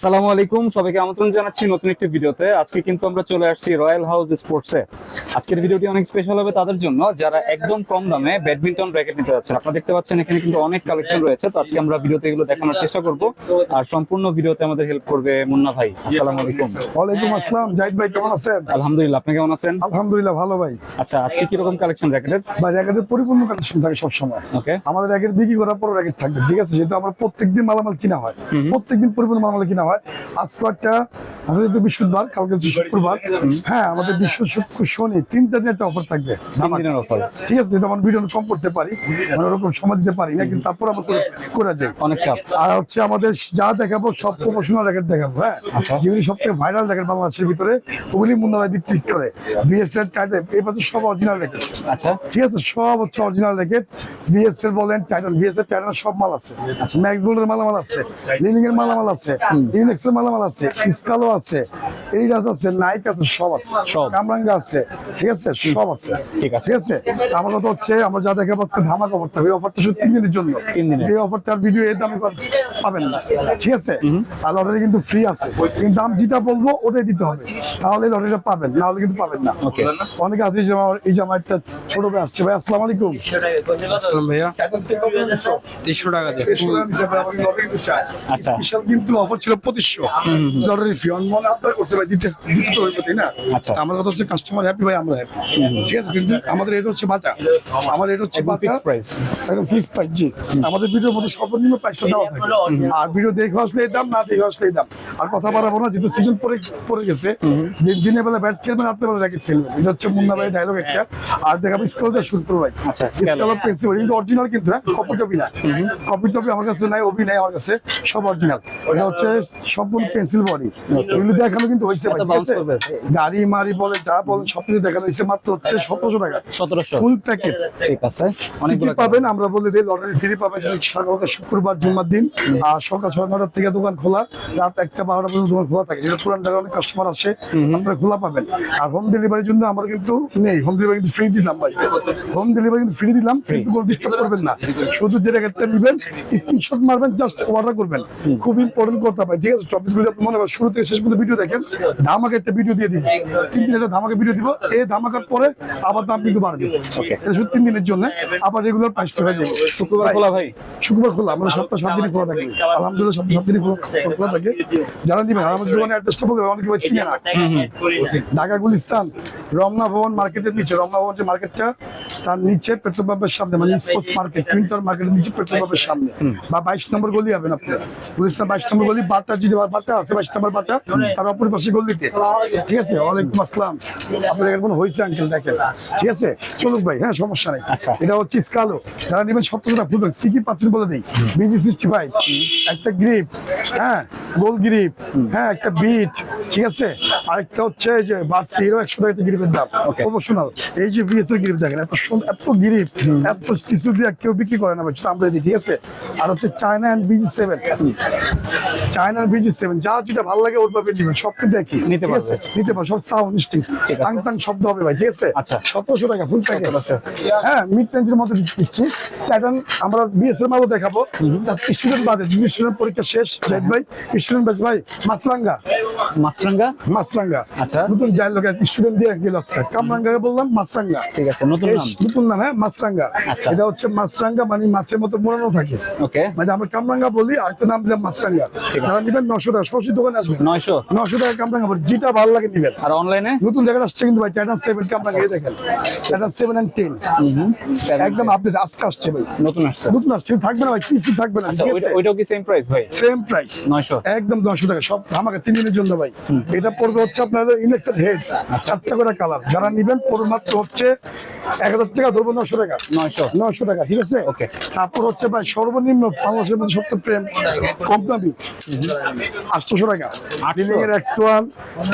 আসসালামু আলাইকুম। সবাইকে আমন্ত্রণ জানাচ্ছি নতুন একটি ভিডিওতে। আজকে কিন্তু আমরা চলে আসছি রয়্যাল হাউস স্পোর্টসে আজকের ভিডিওটি অনেক স্পেশাল হবে তাদের জন্য। যারা একদম কম দামে ব্যাডমিন্টন র্যাকেট নিতে যাচ্ছেন আপনারা দেখতে পাচ্ছেন এখানে কিন্তু অনেক কালেকশন রয়েছে। তো আজকে আমরা ভিডিওতে এগুলো দেখানোর চেষ্টা করব। আর সম্পূর্ণ ভিডিওতে আমাদের হেল্প করবে মুন্না ভাই। আসসালামু আলাইকুম। ওয়ালাইকুম আসসালাম। জাহিদ ভাই কেমন আছেন? আলহামদুলিল্লাহ আপনি কেমন আছেন? আলহামদুলিল্লাহ ভালো ভাই। আচ্ছা আজকে কি রকম কালেকশন র্যাকেটের ভাই র্যাকেটের পরিপূর্ণ কালেকশন থাকে সবসময়। ওকে আমাদের র্যাকেট বিক্রি করার পর র্যাকেট থাকবে ঠিক আছে? যেহেতু আমরা প্রত্যেকদিন মালামাল কিনা হয়। প্রত্যেকদিন পরিপূর্ণ মালামাল কিনা হয়। আজকে একটা আজকে যেহেতু বৃহস্পতিবার কালকে হচ্ছে শুক্রবার। হ্যাঁ আমাদের বিশ্ব শুক্র শনি তিনটা দিন একটা অফার থাকবে। তিন দিনের ঠিক আছে যেহেতু আমার ভিডিও কম করতে পারি মানে ওরকম সময় দিতে পারি না কিন্তু তারপর আমরা করে- যাই। অনেক চাপ। আর হচ্ছে আমাদের যা দেখাবো সব প্রমোশনাল র্যাকেট দেখাবো হ্যাঁ? আচ্ছা। যেগুলি সব থেকে ভাইরাল র্যাকেট বাংলাদেশের ভিতরে ওগুলি মুন্দাবাই বিক্রি করে। বিএসএল টাইটেল এই পাশে সব অরিজিনাল র্যাকেট আচ্ছা। ঠিক আছে সব হচ্ছে অরিজিনাল র্যাকেট ভিএসএল বলেন টাইটান ভিএসএল টাইটান সব মাল আছে। আচ্ছা। ম্যাক্স বোল্ডের মালামাল আছে। লিনিং এর মালামাল আছে। ইউনিক্স মালামাল আছে আছে এরিডাস আছে নাইক আছে সব আছে। সব। কামরাঙ্গা আছে ঠিক আছে? সব আছে। ঠিক আছে। ঠিক আছে? আমার কথা হচ্ছে আমরা যা দেখাবো আজকে ধামাকা অফার থাকবে অফারটা শুধু তিন দিনের জন্য। এই অফারটার ভিডিও দামে পাবেন না। ঠিক আছে? আর লটারি কিন্তু ফ্রি আছে। কিন্তু দাম যেটা বলব ওটাই দিতে হবে। তাহলে লটারিটা পাবেন না হলে কিন্তু পাবেন না। ওকে। অনেকে আছে এই যে আমার এই যে একটা ছোট ভাই আসছে। ভাই আসসালামু আলাইকুম। আসসালাম ভাইয়া। তেইশশো টাকা দিয়ে। আচ্ছা। কিন্তু অফার ছিল পঁচিশশো লটারি ফি মনে আপনার করতে ভাই দিতে দিতে তো হইবে তাই না? আচ্ছা। আমার কথা হচ্ছে কাস্টমার হ্যাপি ভাই আমরা হ্যাপি ঠিক আছে কিন্তু আমাদের এটা হচ্ছে বাটা। আমার এটা হচ্ছে বাটা প্রাইস একদম ফিক্স প্রাইস জি। আমাদের ভিডিওর মধ্যে সর্বনিম্ন প্রাইসটা দেওয়া থাকে। আর ভিডিও দেখে আসলে দাম না দেখে আসলে দাম। আর কথা বাড়াবো না যেহেতু সিজন পরে পড়ে গেছে দিন- দিনের বেলা ব্যাট খেলবেন রাত্রে বেলা র্যাকেট খেলবেন। এটা হচ্ছে মুন্না ভাই ডায়লগ একটা। আর দেখাবো স্কুল দিয়ে শুরু করব ভাই। আচ্ছা, scale। কিন্তু অরিজিনাল কিন্তু হ্যাঁ কপি টপি না কপি টপি আমার কাছে নাই অভি নাই আমার কাছে সব অরিজিনাল এটা হচ্ছে সম্পূর্ণ পেন্সিল বডি এগুলো দেখানো কিন্তু হয়েছে আছে? গাড়ি মারি বলে যা বলে দেখানো হয়েছে মাত্র হচ্ছে সতেরোশো টাকা। সতেরোশো। ফুল প্যাকেজ ঠিক আছে। কি অনেকগুলো পাবেন? আমরা বলে দিই লটারি ফ্রি পাবেন সকাল শুক্রবার জুম্মার দিন। আর সকাল ছয় নটার থেকে দোকান খোলা। রাত একটা বারোটা পর্যন্ত দোকান খোলা থাকে। যেটা পুরান ঢাকার অনেক কাস্টমার আসে আপনারা খোলা পাবেন। আর হোম ডেলিভারির জন্য আমরা কিন্তু নেই। হোম ডেলিভারি কিন্তু ফ্রি দিলাম ভাই। হোম ডেলিভারি কিন্তু ফ্রি দিলাম কিন্তু কোনো ডিস্টার্ব করবেন না। শুধু যে রেখাটা নেবেন স্ক্রিনশট মারবেন জাস্ট অর্ডার করবেন। খুব ইম্পর্টেন্ট কথা ভাই। ঠিক আছে টপিকগুলো আপনি মনে করেন শুরু থেকে শেষ পর্যন্ত ভিডিও দেখেন। ধামাকা একটা ভিডিও দিয়ে দিব। তিন দিন একটা ধামাকা ভিডিও দিব। এই ধামাকার পরে আবার দাম কিন্তু বাড়বে। এটা শুধু তিন দিনের জন্য। আবার রেগুলার প্রাইস হয়ে যাবে। শুক্রবার খোলা ভাই। শুক্রবার খোলা আমরা সপ্তাহ সাত দিনই খোলা থাকে। আলহামদুলিল্লাহ সপ্তাহ সাত দিনই খোলা থাকে। যারা দিবেন আর আমাদের দোকানের অ্যাড্রেসটা বলবে অনেকে ভাই চিনে না। ঢাকা গুলিস্তান রমনা ভবন মার্কেটের নিচে। রমনা ভবন যে মার্কেটটা তার নিচে পেট্রোল পাম্পের সামনে মানে স্পোর্টস মার্কেট টুইন্টার মার্কেটের নিচে পেট্রোল পাম্পের সামনে। বা বাইশ নম্বর গলি হবেন আপনি গুলিস্তান বাইশ নম্বর গলি বাটা যদি আছে বাইশ নম্বর বাটা তার অপর পাশে গলিতে ঠিক আছে? ওয়ালাইকুম আসসালাম। আপনার হয়েছে আঙ্কেল দেখেন? ঠিক আছে? চলুক ভাই হ্যাঁ সমস্যা নেই। আচ্ছা। এটা হচ্ছে স্কালো। যারা নেবেন কি কি পাচ্ছেন বলে দেই। বিজি সিক্সটি ফাইভ একটা গ্রিপ হ্যাঁ গোল গ্রিপ হ্যাঁ একটা বিট ঠিক আছে? আরেকটা হচ্ছে এই যে বার্সি হিরো একশো টাকা গ্রিপের দাম. প্রমোশনাল এই যে বিএস এর গ্রিপ দেখেন এত এত গ্রিপ এত কিছু দিয়ে কেউ বিক্রি করে না আমরা দিই ঠিক আছে? আর হচ্ছে চায়না অ্যান্ড বিজি সেভেন চায়নার বিজি সেভেন যা যেটা ভালো লাগে ওর পাবে নেবেন সব কিছু দেখি নিতে ঠিক নিতে পারো সব সাউন্ড স্টিং টাং টাং শব্দ হবে ভাই ঠিক আছে। সতেরোশো টাকা ফুল প্যাকেজ 1700 হ্যাঁ মিড রেঞ্জের মধ্যে দিচ্ছি। প্যাটার্ন আমরা বিএস মালও দেখাবো। স্টুডেন্ট বাজেট স্টুডেন্ট পরীক্ষা শেষ জাহিদ ভাই। স্টুডেন্ট বাজ ভাই মাছরাঙ্গা। মাছরাঙ্গা? মাছরাঙ্গা। আচ্ছা। নতুন যাই লোক স্টুডেন্ট দিয়ে গেল আজকে। কামরাঙ্গা বললাম মাছরাঙ্গা। ঠিক আছে নতুন নাম। নতুন নাম হ্যাঁ মাছরাঙ্গা। আচ্ছা। এটা হচ্ছে মাছরাঙ্গা মানে মাছের মতো মোড়ানো থাকে। ওকে মানে আমরা কামরাঙ্গা বলি আর একটা নাম দিলাম মাছরাঙ্গা। ঠিক নিবেন নশো টাকা। সরাসরি দোকানে আসবেন। নয়শো? নশো টাকা কামরাঙ্গা বলি যেটা ভালো লাগে নিবেন। আর অনলাইনে নতুন জায়গায় আসছে কিন্তু ভাই টাইটান সেভেন কামরাঙ্গা দেখেন। টাইটান সেভেন অ্যান্ড টেন একদম আপডেট আজকে আসছে ভাই। নতুন আসছে? নতুন আসছে থাকবে না ভাই কিছু থাকবে না আচ্ছা ওইটাও কি সেম প্রাইস ভাই? সেম প্রাইস নয়শো। একদম দশশো টাকা সব আমাকে তিন দিনের জন্য ভাই। এটা পড়বে হচ্ছে আপনার ইলেকট্রিক হেড চারটা করে কালার যারা নিবেন পড়বে মাত্র হচ্ছে এক হাজার টাকা ধরবো নশো টাকা। নয়শো। নশো টাকা ঠিক আছে? Okay. তারপর হচ্ছে ভাই সর্বনিম্ন বাংলাদেশের মধ্যে সবচেয়ে প্রেম কম দামি। আটশোশো টাকা। এর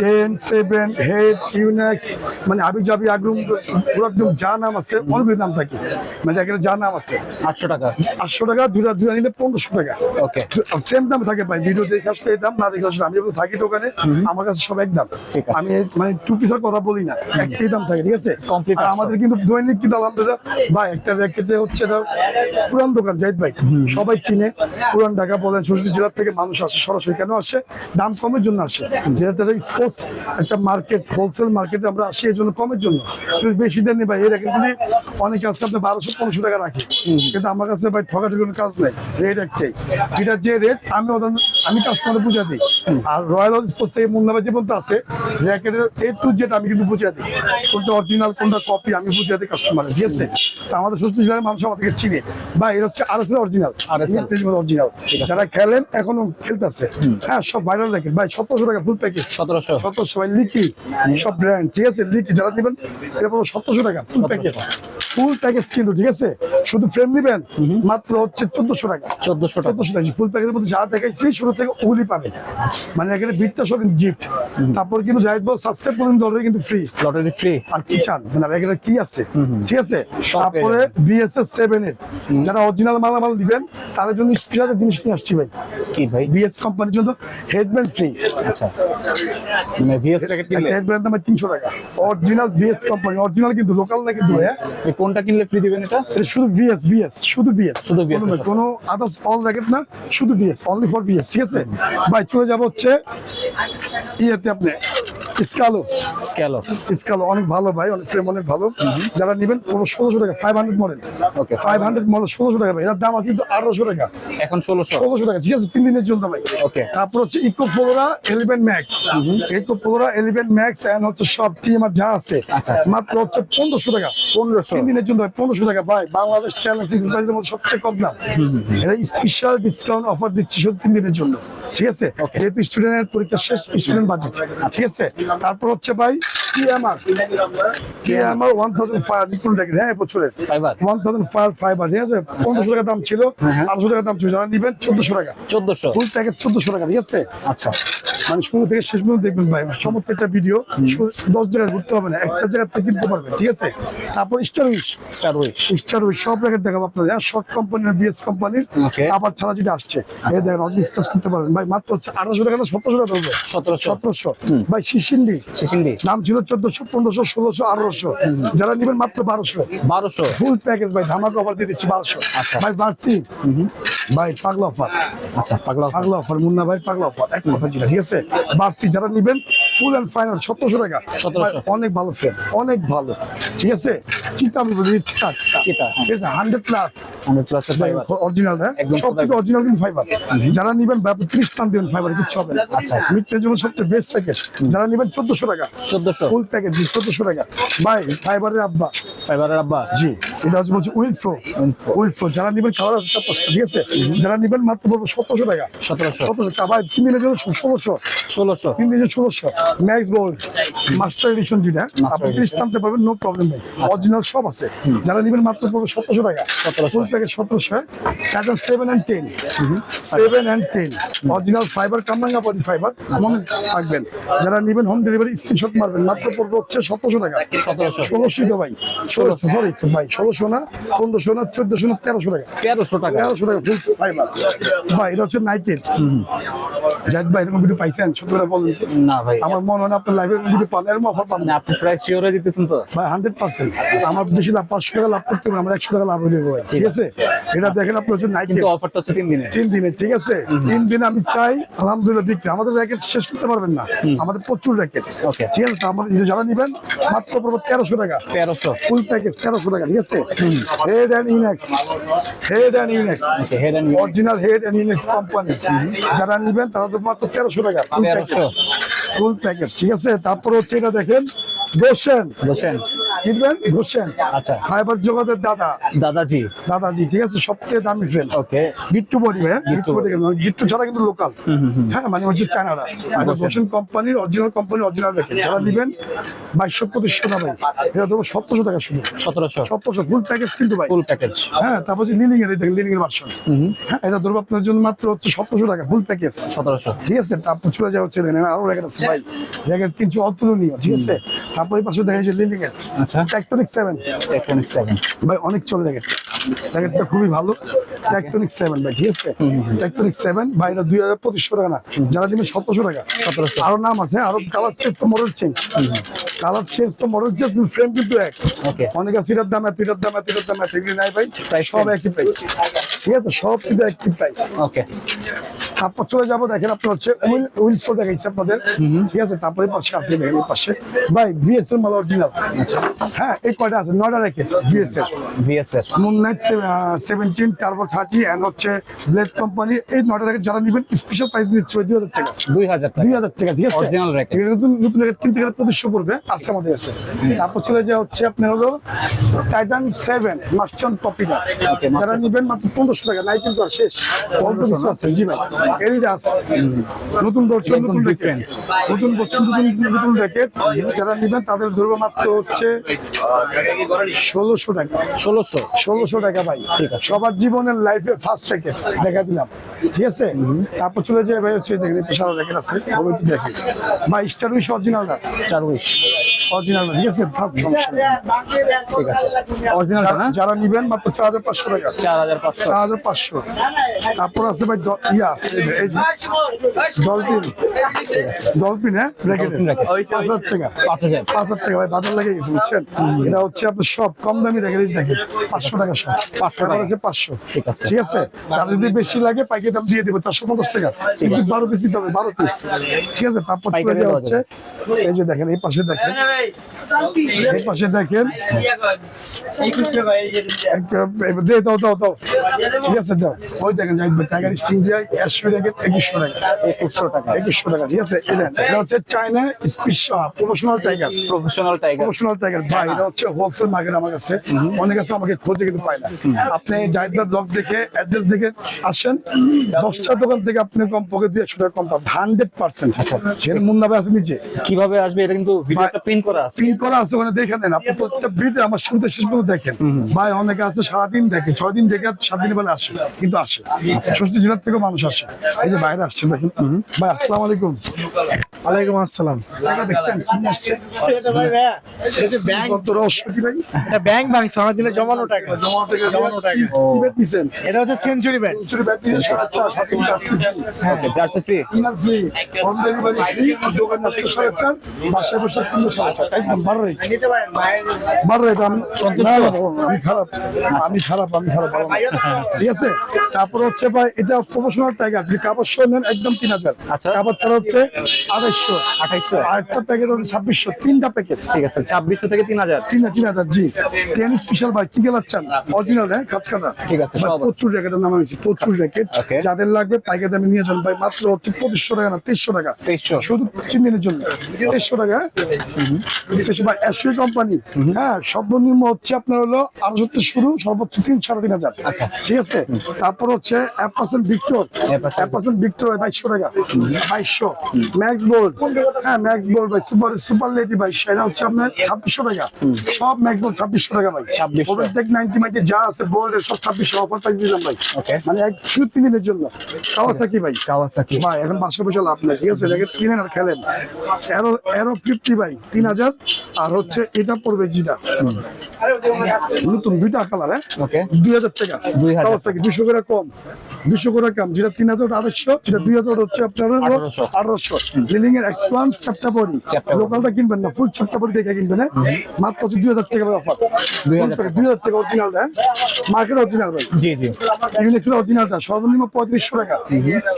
টেন সেভেন হেড ইউনেক্স মানে আবি জাবি আগ্রুম যা নাম আছে নাম থাকে। মানে এখানে যা নাম আছে। আটশো টাকা। আটশো টাকা দুটা দুটা নিলে পনেরোশো টাকা। ওকে সেম দাম থাকে ভাই ভিডিও দেখে আসলে এই দাম না দেখে আসলে আমি থাকি দোকানে আমার কাছে সব এক দাম। আমি মানে টু পিসের কথা বলি না একটাই দাম থাকে ঠিক আছে? আর আমাদের কিন্তু দৈনিক কিন্তু আলহামদুলিল্লাহ ভাই একটা র্যাকেটে হচ্ছে এটা পুরান দোকান জাহিদ ভাই। সবাই চিনে পুরান ঢাকা বলেন ষষ্ঠী জেলার থেকে মানুষ আসে সরাসরি কেন আসে? দাম কমের জন্য আসে। যেটা স্পোর্টস একটা মার্কেট হোলসেল মার্কেটে আমরা আসি এই জন্য কমের জন্য। যদি বেশি দেন ভাই এই র্যাকেটগুলি অনেক আছে আপনি বারোশো পনেরোশো টাকা রাখি। কিন্তু আমার কাছে ভাই ঠকাতে কোনো কাজ নেই রেট একটাই। এটার যে রেট আমি ওদের আমি কাস্টমারে বুঝা দিই। আর রয়্যাল স্পোর্টস থেকে মুন্নাবাই যে বলতে আছে র্যাকেটের এ টু জেড আমি কিন্তু বুঝিয়ে দিই। কোনটা অরিজিনাল কোনটা কপি আমি বুঝিয়ে দিই কাস্টমারে ঠিক আছে? তা আমাদের সুস্থ জেলার মানুষ আমাদেরকে চিনে। বা এটা হচ্ছে আর এস অরিজিনাল অরিজিনাল যারা খেলেন এখনও খেলতেছে। হ্যাঁ সব ভাইরাল র্যাকেট ভাই সতেরোশো টাকা ফুল প্যাকেজ সতেরোশো। সতেরোশো ভাই লিকি। সব ব্র্যান্ড ঠিক আছে? লিকি যারা নেবেন এটা সতেরোশো টাকা ফুল প্যাকেজ ফুল প্যাকেজ কিন্তু ঠিক আছে? শুধু ফ্রেম নেবেন মাত্র হচ্ছে চোদ্দশো টাকা। চোদ্দশো টাকা। চোদ্দশো টাকা। ফুল প্যাকেজের মধ্যে যা দেখাইছি শুরু থেকে ওগুলি পাবেন। মানে এখানে বিটটা সব গিফট তারপর কিন্তু জাহিদ বল সাবস্ক্রাইব করুন অলরেডি কিন্তু ফ্রি লটারি ফ্রি আর কি চান? মানে এখানে কি আছে? ঠিক আছে? তারপরে বিএসএস সেভেন এর। যারা অরিজিনাল মালামাল দিবেন তাদের জন্য স্পেশাল জিনিস নিয়ে আসছি ভাই। কি ভাই? বিএস কোম্পানির জন্য হেডব্যান্ড ফ্রি আচ্ছা। মানে ভিএস র্যাকেট কিনলে? হেডব্যান্ড দাম তিনশো টাকা। অরিজিনাল বিএস কোম্পানি অরিজিনাল কিন্তু লোকাল না কিন্তু হ্যাঁ? কোনটা কিনলে ফ্রি দিবেন এটা? এটা শুধু বিএস বিএস শুধু বিএস শুধু BS কোনো কোনো আদার্স অল র্যাকেট না শুধু বিএস অনলি ফর বিএস ঠিক আছে? ভাই চলে যাব হচ্ছে ইয়েতে আপনি স্কালো স্ক্যালো স্কালো অনেক ভালো ভাই অনেক ফ্রেম অনেক ভালো। যারা নেবেন পুরো ষোলোশো টাকা five hundred model okay five hundred model ষোলোশো টাকা ভাই এটার দাম আছে কিন্তু আঠারোশো টাকা। এখন ষোলোশো। ষোলোশো টাকা ঠিক আছে? তিন দিনের জন্য ভাই। তারপর হচ্ছে Eco Flora eleven Max Eco Flora eleven Max and হচ্ছে সব টিএমআর যা আছে। আচ্ছা, আচ্ছা। মাত্র হচ্ছে পনেরোশো টাকা। পনেরোশো। তিন দিনের জন্য পনেরোশো টাকা। ভাই বাংলাদেশ চ্যালেঞ্জ মধ্যে সবচেয়ে কম দাম। এটা স্পেশাল ডিসকাউন্ট অফার দিচ্ছি শুধু তিন দিনের জন্য। ঠিক আছে. যেহেতু স্টুডেন্টের পরীক্ষা শেষ স্টুডেন্ট বাজেট ঠিক আছে? তারপর হচ্ছে ভাই TMR TMR one thousand five Nipun দেখেন হ্যাঁ বছরের। ওয়ান থাউজেন্ড ফাইভ ফাইবার ঠিক আছে? পনেরোশো টাকা দাম ছিল হ্যাঁ। আটশো টাকা দাম ছিল। যারা নিবেন চোদ্দশো টাকা। চোদ্দশো। ফুল প্যাকেজ চোদ্দশো টাকা ঠিক আছে? আচ্ছা। মানে শুরু থেকে শেষ পর্যন্ত দেখবেন ভাই চমৎকার একটা ভিডিও দশ জায়গায় ঘুরতে হবে না একটা জায়গা কিনতে পারবেন ঠিক আছে? তারপর star wish star wish star wish সব র্যাকেট দেখাবো আপনাদের। শর্ট কোম্পানির বিএস কোম্পানির আবার ছাড়া যেটা আসছে এই দেখেন অনেক ডিসকাস করতে পারবেন। ভাই মাত্র আঠারোশো টাকা না সতেরোশো টাকা ধরবে? সতেরোশো। সতেরোশো। ভাই শিশিন্ডি শিশিন্ডি দাম ছিল চোদ্দশো পনেরোশো ষোলোশো আঠারোশো। যারা নেবেন মাত্র বারোশো। বারোশো? ফুল প্যাকেজ ভাই ধামাকা অফার দিয়ে দিচ্ছি বারোশো। আচ্ছা। ভাই বাড়ছি ভাই পাগলা অফার আচ্ছা পাগলা পাগলা অফার মুন্না ভাই পাগলা অফার এক কথা যেটা ঠিক আছে? বাড়ছি যারা নিবেন ফুল অ্যান্ড ফাইনাল সতেরোশো টাকা। অনেক ভালো ফ্রেম অনেক ভালো। ঠিক আছে? চিতা চিতা চিতা, হ্যাঁ। ঠিক আছে hundred plus hundred plus fibre original হ্যাঁ? সব থেকে অরিজিনাল কিন্তু ফাইবার যারা নিবেন ত্রিশ টান দিবেন ফাইবার কিচ্ছু হবে আচ্ছা, আচ্ছা। জন্য সবচেয়ে বেস্ট প্যাকেজ যারা নিবেন চোদ্দশো টাকা। চোদ্দশো। ফুল প্যাকেজ চোদ্দশো টাকা। ভাই ফাইবারের আব্বা। ফাইবারের আব্বা। জি এটা হচ্ছে বলছে Wilfro Wilfro। Wilfro যারা নিবেন কালার আছে চার পাঁচটা ঠিক আছে? যারা নিবেন মাত্র বলব সতেরোশো টাকা। সতেরোশো। সতেরোশো ভাই তিন দিনের জন্য ষোলোশো। ষোলোশো। তিন দিনের ষোলোশো। ম্যাক্স বোল্ড মাস্টার এডিশন যেটা আপনি তিরিশ টানতে পারবেন নো প্রবলেম ভাই। অরিজিনাল সব আছে। যারা নিবেন মাত্র পড়বে সতেরোশো টাকা। 1700 ফুল প্যাকেজ সতেরোশো pattern seven and ten seven and ten original fibre কামরাঙ্গা বডি ফাইবার মনে রাখবেন যারা নিবেন হোম ডেলিভারি স্ক্রিনশট মারবেন। মাত্র পড়বে হচ্ছে সতেরোশো টাকা। ষোলোশো ভাই। ষোলোশো সরি ভাই ষোলোশো না পনেরোশো না চোদ্দশো না তেরোশো টাকা। তেরোশো টাকা। তেরোশো টাকা ফুল ফাইবার ভাই এটা হচ্ছে নাইকের জাহিদ ভাই এরকম ভিডিও পাইছেন? করে বলেন না ভাই। আমার মনে হয় আপনার লাইভে ভিডিও পান এরকম অফার পান না। আপনি প্রাইস শিওরে দিতেছেন তো। ভাই হান্ড্রেড পার্সেন্ট আমার বেশি লাভ পাঁচশো টাকা লাভ করতে হবে আমার একশো টাকা লাভ হয়ে যাবে ভাই ঠিক আছে। এটা দেখেন আপনার হচ্ছে কিন্তু অফারটা হচ্ছে তিন দিনের। তিন দিনে ঠিক আছে? তিন দিন আমি চাই আলহামদুলিল্লাহ বিক্রি আমাদের র্যাকেট শেষ করতে পারবেন না। আমাদের প্রচুর র্যাকেট ঠিক আছে আমার যারা নিবেন মাত্র পড়ব তেরোশো টাকা। তেরোশো। ফুল প্যাকেজ তেরোশো টাকা ঠিক আছে? Head and Inex head and head and original head and Inex company যারা নিবেন তারা তো মাত্র তেরোশো টাকা। ফুল প্যাকেজ ফুল প্যাকেজ ঠিক আছে? তারপর হচ্ছে এটা দেখেন বসেন আচ্ছা। ফাইবার জগতের দাদা। দাদাজি। দাদাজি ঠিক আছে? সবথেকে দামি ফ্রেন্ড ওকে গিট্টু বডি হ্যাঁ? গিট্টু ছাড়া কিন্তু লোকাল হ্যাঁ মানে হচ্ছে চায়নারা আর। কোম্পানির অরিজিনাল কোম্পানি অরিজিনাল যারা নিবেন বাইশশো পঁচিশশো এটা দেবো সতেরোশো টাকা শুধু। সতেরোশো? সতেরোশো ফুল প্যাকেজ কিন্তু ভাই। ফুল প্যাকেজ হ্যাঁ তারপর হচ্ছে লিলিং এর দেখেন লিলিং এর ভার্সন হ্যাঁ এটা ধরবো আপনার জন্য মাত্র হচ্ছে সতেরোশো টাকা ফুল প্যাকেজ সতেরোশো। ঠিক আছে? তারপর চলে যাওয়া হচ্ছে আরও র্যাকেট আছে ভাই। র্যাকেট কিছু অতুলনীয় ঠিক আছে? তারপর পাশে দেখা যায় লিলিং এর। আচ্ছা। টেকটনিক 7 টেকটনিক 7 ভাই অনেক চলে র্যাকেট জ্যাকেটটা খুবই ভালো। টেকটনিক সেভেন ভাই ঠিক আছে? টেকটনিক সেভেন ভাই এটা দুই হাজার পঁচিশশো টাকা না। যারা নেবে সতেরোশো টাকা। আরও নাম আছে আরও কালার চেঞ্জ তো মডেল চেঞ্জ কালার চেঞ্জ তো মডেল চেঞ্জ ফ্রেম কিন্তু এক. অনেক আছে এটার দাম এত এটার দাম এত এটার দাম এত এগুলি নাই ভাই। সব. একই প্রাইস ঠিক আছে? সব কিন্তু একই প্রাইস ওকে তারপর চলে যাব দেখেন আপনার হচ্ছে উইলফোর দেখাইছে আপনাদের। ঠিক আছে? তারপরে পাশে আছে দেখেন পাশে। ভাই বিএসএল মাল অরিজিনাল হ্যাঁ এই কয়টা আছে? নয়টা র্যাকেট বিএসএল ভিএস এর moon night seventeen turbo thirty and হচ্ছে ব্লেড কোম্পানি এই নয়টা র্যাকেট যারা নেবেন স্পেশাল প্রাইস দিচ্ছে দুই হাজার টাকা। দুই হাজার দুই হাজার টাকা ঠিক আছে? Original racket. নতুন নতুন র্যাকেট কিনতে গেলে পঁচিশশো পড়বে আজকে আমাদের আছে। তারপর চলে যাওয়া হচ্ছে আপনার হলো টাইটান সেভেন মাস্টার কপিটা যারা নেবেন মাত্র পনেরোশো টাকা নাই কিন্তু আর শেষ। অল্প কিছু আছে জি ভাই। এরিটা আছে। নতুন বছর নতুন. র্যাকেট নতুন বছর নতুন নতুন র্যাকেট যারা নেবেন তাদের ধরবো মাত্র হচ্ছে ষোলোশো টাকা। ষোলোশো। ষোলোশো টাকা ভাই। ঠিক সবার জীবনের লাইফে ফার্স্ট র্যাকেট দেখা দিলাম। ঠিক আছে? তারপর চলে যায় ভাই হচ্ছে দেখেন পেশার র্যাকেট আছে। দেখে ভাই স্টার উইশ অরিজিনাল আছে। স্টার উইশ অরিজিনাল ঠিক আছে। ঠিক আছে। অরিজিনালটা না? যারা নিবেন মাত্র চার হাজার পাঁচশো টাকা। চার হাজার পাঁচশো। চার হাজার পাঁচশো। তারপর আছে ভাই ইয়া আছে এই যে- ডলফিন। ডলফিন হ্যাঁ? র্যাকেট পাঁচ হাজার টাকা। পাঁচ হাজার। পাঁচ হাজার টাকা ভাই বাজার লেগে গেছে বুঝছেন? এটা হচ্ছে আপনার সব কম দামি রেখে দেখেন পাঁচশো টাকা সব। 500 টাকা। আছে পাঁচশো। ঠিক আছে। ঠিক আছে? তার যদি বেশি লাগে পাইকারি দাম দিয়ে দেবো চারশো পঞ্চাশ টাকা। কিন্তু বারো পিস নিতে হবে বারো পিস। ঠিক আছে? তারপর চলে যাওয়া হচ্ছে এই যে দেখেন এই পাশে দেখেন। পাশে দেখেন। একটা এবার দে দাও দাও দাও। ঠিক আছে দাও। ওই দেখেন যাই টাইগার স্টিং দিয়ে একশো দেখেন একুশশো টাকা। একুশশো টাকা। একুশশো টাকা ঠিক আছে? এই দেখেন, এটা হচ্ছে China special professional tiger professional tiger professional tiger ভাই এটা হচ্ছে হোলসেল মার্কেট আমার কাছে। অনেক আছে আমাকে খোঁজে কিন্তু পায় না। আপনি জাহিদা ব্লগ দেখে অ্যাড্রেস দেখে আসেন। দশটা দোকান থেকে আপনি কম পকেট দিয়ে একশো টাকা কম পাবেন। হান্ড্রেড পার্সেন্ট মুন্না ভাই আছে নিচে কীভাবে আসবে এটা কিন্তু ভিডিওটা প্রিন্ট করা আছে। করা আছে ওখানে দেখে নেন আপনি প্রত্যেক ভিডিও আমার শুরুতে শেষ পর্যন্ত দেখেন। ভাই অনেকে আছে সারাদিন দেখে ছয় দিন দেখে সাত দিন বেলা আসে কিন্তু আসে। ষষ্ঠী জেলার থেকেও মানুষ আসে। এই যে বাইরে আসছে দেখেন। ভাই আসসালামু আলাইকুম। ওয়ালাইকুম আসসালাম। দেখছেন? কি আসছে ব্যাংক কত রহস্য কি ভাই? ব্যাংক ভাঙছে আমার দিনে জমানো টাকা। জমা থেকে জমানো টাকা। কি- কি নিছেন? এটা হচ্ছে সেঞ্চুরি ব্যাংক চুরি bet নিছেন, সাড়ে চার, সাড়ে তিন, চার, তিন, ওকে জার্সি ফ্রি তিন আর free, home delivery আসতে সাড়ে চার, বাসায় বসে কিনলে সাড়ে চার। একদম বারো rate, বারো rate, আমি না, না, আমি খারাপ। আমি খারাপ আমি খারাপ ঠিক আছে? তারপর হচ্ছে ভাই এটা প্রফেশনাল টাইগার যদি কাপড় সহ নেন একদম তিন হাজার। আচ্ছা। কাপড় ছাড়া হচ্ছে প্যাকেজ হচ্ছে ছাব্বিশশো। তিনটা প্যাকেজ ঠিক আছে ছাব্বিশশো থেকে তিন হাজার। তিন তিন হাজার জি। টেন স্পেশাল ভাই কি গেলাচ্ছেন অরিজিনাল হ্যাঁ ঠিক আছে, প্রচুর র্যাকেটের নাম হয়েছে প্রচুর র্যাকেট যাদের লাগবে পাইকার দামে নিয়ে যান ভাই মাত্র হচ্ছে পঁচিশশো টাকা না তেইশশো টাকা। তেইশশো। শুধু চিহ্নের জন্য। তেইশশো টাকা ভাই এসিও কোম্পানি হ্যাঁ সর্বনিম্ন হচ্ছে আপনার হলো আড়াইশো শুরু সর্বোচ্চ তিন সাড়ে তিন হাজার। আচ্ছা। ঠিক আছে? তারপর হচ্ছে এক পার্সেন্ট ভিক্টর এক পার্সেন্ট ভিক্টর বাইশশো টাকা। বাইশশো। ম্যাক্স বোল্ড হ্যাঁ ম্যাক্স বোল্ড ভাই সুপার সুপার লেটি ভাই সেটা হচ্ছে আপনার ছাব্বিশশো টাকা। সব ম্যাক্স বোল্ড ছাব্বিশশো টাকা ভাই। 2600 ওভেন নাইনটি মাইটি যা আছে বোল্ডের সব ছাব্বিশশো অফার প্রাইস দিলাম ভাই। মানে এক শুধু তিন দিনের জন্য। কাওয়াসাকি ভাই। কাওয়াসাকি ভাই এখন বাসা বসে লাভ নাই ঠিক আছে? কিনেন আর খেলেন। এরো এরো ফিফটি ভাই তিন হাজার আর হচ্ছে এটা পড়বে নতুন দুইটা কালার হ্যাঁ? দুই হাজার টাকা 2000 কাওয়াসাকি দুশো করে কম। দুশো করে কম যেটা তিন হাজার আড়াইশো যেটা দুই হাজার হচ্ছে আপনার আঠারোশো। এর এক্স ওয়ান চ্যাপ্টা পরি লোকালটা কিনবেন না ফুল চ্যাপ্টা পরি দেখে কিনবেন হ্যাঁ? মাত্র হচ্ছে দুই হাজার টাকা অফার দুই হাজার টাকা। অরিজিনাল হ্যাঁ? মার্কেট অরিজিনাল ভাই। জি জি। ইউনিক্সের অরিজিনালটা সর্বনিম্ন পঁয়ত্রিশশো টাকা।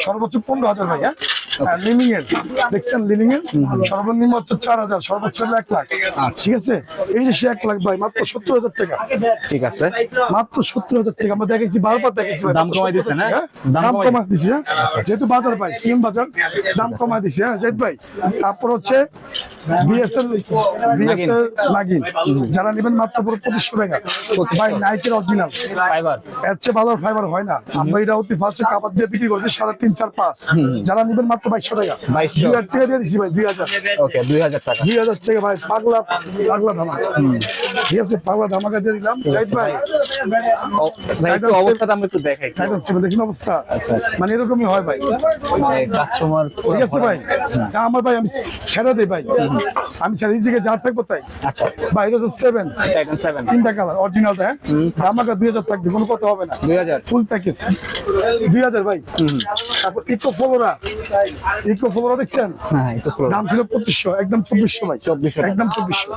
সর্বোচ্চ পনেরো হাজার ভাই হ্যাঁ? লিমিং এর দেখছেন এর সর্বনিম্ন হচ্ছে চার হাজার সর্বোচ্চ হলো এক লাখ। ঠিক আছে? এই যে সে এক লাখ ভাই মাত্র সত্তর হাজার টাকা। ঠিক আছে। মাত্র সত্তর হাজার টাকা। আমরা দেখেছি বারবার দেখেছি দাম কমাই 70,000 না? দাম দাম কমাই কমাই যেহেতু বাজার ভাই সিএম বাজার দাম কমাই দিছে হ্যাঁ? জাহিদ ভাই তারপর হচ্ছে বিএসএল বিএসএল নাগিন। যারা নেবেন মাত্র পুরো পঁচিশশো টাকা। ভাই নাইকের অরিজিনাল ফাইবার। এর চেয়ে ভালো ফাইবার হয় না। আমরা এটা অতি ফার্স্টে কাপড় দিয়ে বিক্রি করছি সাড়ে তিন চার পাঁচ। যারা নেবেন মাত্র বাইশশো টাকা। 2200 দুই হাজার টাকা দিয়ে দিচ্ছি ভাই দুই হাজার। ওকে দুই হাজার টাকা। দুই হাজার টাকা ভাই? পাগলা পাগলা ধামাকা। ঠিক আছে পাগলা ধামাকা দিয়ে দিলাম। জাহিদ ভাই অবস্থাটা একটু দেখাই। দেখুন অবস্থা? আচ্ছা, আচ্ছা। মানে এরকমই হয় ভাই। কাস্টমার ঠিক আছে ভাই। আমার ভাই আমি ছেড়ে দেই ভাই। আমি যা থাকব তাই। আচ্ছা। বা এটা হচ্ছে সেভেন সেভেন তিনটা কালার অরিজিনালটা হ্যাঁ? আমাকে দুই হাজার থাকবে কোনো কথা হবে না। দুই হাজার। ফুল প্যাকেজ দুই হাজার ভাই। তারপর ইকো ফলোরা ইকো ফলোরা দেখছেন? হ্যাঁ দাম ছিল পঁচিশশো একদম চব্বিশশো ভাই। 2400 টাকা। একদম চব্বিশশো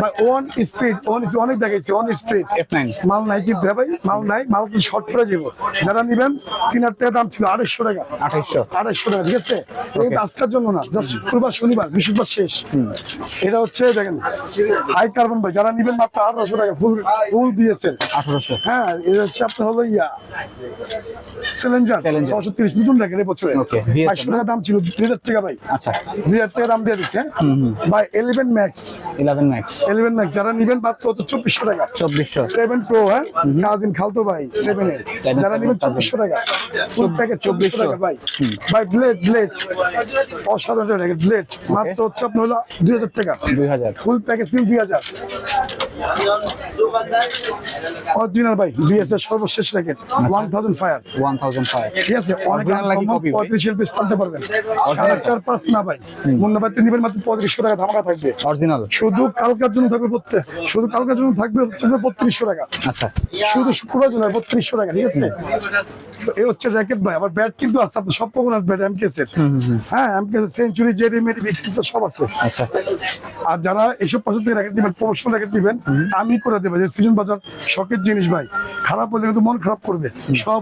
ভাই ওয়ান স্পিড ওয়ান অনেক দেখাইছি ওয়ান স্পিড এফ নাইন মাল নাই কিন্তু ভাই? মাল নাই মাল কিন্তু শর্ট করে যাব যারা নিবেন তিন হাজার টাকা দাম ছিল আড়াইশো টাকা। আঠাইশশো আড়াইশো টাকা ঠিক আছে? এই আজকের জন্য না শুক্রবার শনিবার বৃহস্পতিবার শেষ। এটা হচ্ছে দেখেন হাই কার্বন ভাই যারা নিবেন মাত্র আঠারোশো টাকা ফুল ফুল বিএসএল আঠারোশো। হ্যাঁ এটা হচ্ছে আপনার হলো ইয়া সিলেঞ্জার ছশো তিরিশ নতুন টাকা বাইশশো টাকা দাম ছিল দুই হাজার টাকা ভাই। আচ্ছা। দুই হাজার টাকা দাম দিয়ে দিচ্ছে। ভাই eleven max eleven max eleven max যারা নিবেন মাত্র হচ্ছে চব্বিশশো টাকা। চব্বিশশো। সেভেন প্রো হ্যাঁ? কাজিন খালতো ভাই সেভেন এর। যারা নিবেন। চব্বিশশো টাকা। ফুল প্যাকেট চব্বিশশো 2400 টাকা ভাই। ভাই ব্লেড ব্লেড অসাধারণ টাকা ব্লেড মাত্র হচ্ছে আপনার হলো দুই হাজার টাকা। দুই হাজার। ফুল প্যাকেজ কিন্তু দুই হাজার। অরিজিনাল ভাই এর সর্বশেষ racket one thousand fire one thousand five ঠিক আছে অনেক পঁয়ত্রিশ পিস পারবেন। সাড়ে চার পাঁচ না ভাই ভাই নিবেন মাত্র পঁয়ত্রিশশো টাকা ধামাকা থাকবে। অরিজিনাল শুধু কালকার জন্য থাকবে শুধু কালকার জন্য থাকবে হচ্ছে বত্রিশশো টাকা। আচ্ছা। শুধু শুক্রবার জন্য বত্রিশশো টাকা ঠিক আছে? এই হচ্ছে র্যাকেট ভাই আবার ব্যাট কিন্তু আছে আপনার সব পকোনার ব্যাট এমকেএস এর হ্যাঁ এমকেএস সেঞ্চুরি জেডি মেডি সব আছে। আচ্ছা। আর যারা এইসব থেকে র্যাকেট দিবেন প্রমোশনাল র্যাকেট দিবেন আমি করে দেবো। যে সিজন বাজার শখের জিনিস ভাই খারাপ হলে কিন্তু মন খারাপ করবে। সব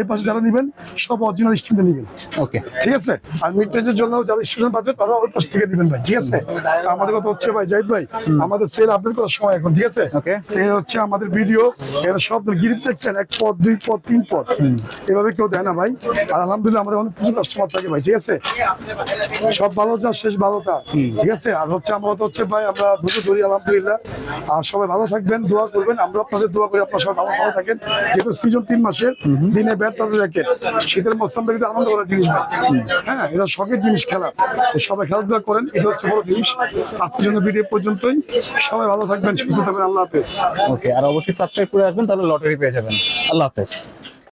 এই পাশে যারা নিবেন সব অরিজিনাল স্টিমে নিবেন। ওকে। ঠিক আছে? আর মিড রেঞ্জের জন্য যারা স্টুডেন্ট বাজেট তারা ওই পাশ থেকে দিবেন ভাই। ঠিক আছে? আমাদের কথা হচ্ছে ভাই জাহিদ ভাই আমাদের সেল আপডেট করার সময় এখন ঠিক আছে? Okay. এই হচ্ছে আমাদের ভিডিও এরা সব গিরিপ দেখছেন এক পদ দুই পদ তিন পদ। এভাবে কেউ দেয় না ভাই। আর আলহামদুলিল্লাহ আমাদের অনেক কিছু কাস্টমার থাকে ভাই ঠিক আছে? সব ভালো যা শেষ ভালো তার ঠিক আছে? আর হচ্ছে আমার হচ্ছে ভাই আমরা ধরে ধরি আলহামদুলিল্লাহ। আর সবাই ভালো থাকবেন, দোয়া করবেন। আমরা আপনাদের দোয়া করি, আপনার সবাই ভালো ভালো থাকেন। যেহেতু সিজন তিন মাসের, দিনে ব্যাট থাকে শীতের মৌসুম কিন্তু আনন্দ করার জিনিস না। হ্যাঁ এটা শখের জিনিস খেলা। সবাই খেলাধুলা করেন, এটা হচ্ছে বড় জিনিস। আজকের জন্য ভিডিও পর্যন্তই। সবাই ভালো থাকবেন, সুস্থ থাকবেন। আল্লাহ হাফেজ। ওকে আর অবশ্যই সাবস্ক্রাইব করে আসবেন, তাহলে লটারি পেয়ে যাবেন। আল্লাহ হাফেজ।